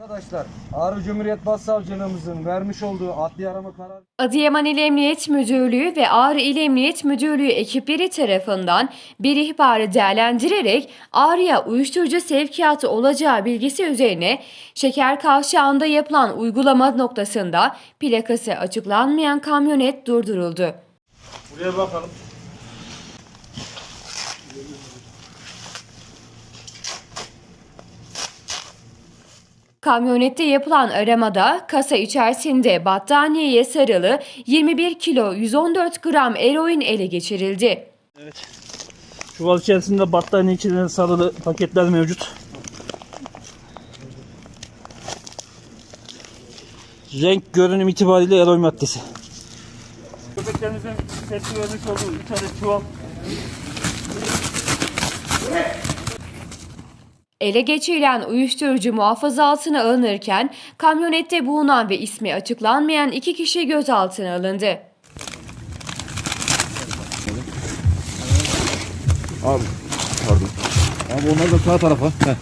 Arkadaşlar Ağrı Cumhuriyet Başsavcılığımızın vermiş olduğu adli arama kararı Adıyaman İl Emniyet Müdürlüğü ve Ağrı İl Emniyet Müdürlüğü ekipleri tarafından bir ihbarı değerlendirerek Ağrı'ya uyuşturucu sevkiyatı olacağı bilgisi üzerine Şeker Kavşağı'nda yapılan uygulama noktasında plakası açıklanmayan kamyonet durduruldu. Buraya bakalım. Kamyonette yapılan aramada kasa içerisinde battaniyeye sarılı 21 kilo 114 gram eroin ele geçirildi. Çuval içerisinde battaniye içinde sarılı paketler mevcut. Renk görünüm itibariyle eroin maddesi. Köpeklerimizin tepki vermiş olduğu 3 adet çuval. Ele geçirilen uyuşturucu muhafaza altına alınırken kamyonette bulunan ve ismi açıklanmayan iki kişi gözaltına alındı. Abi pardon. Abi onlar da sağ tarafa. Heh.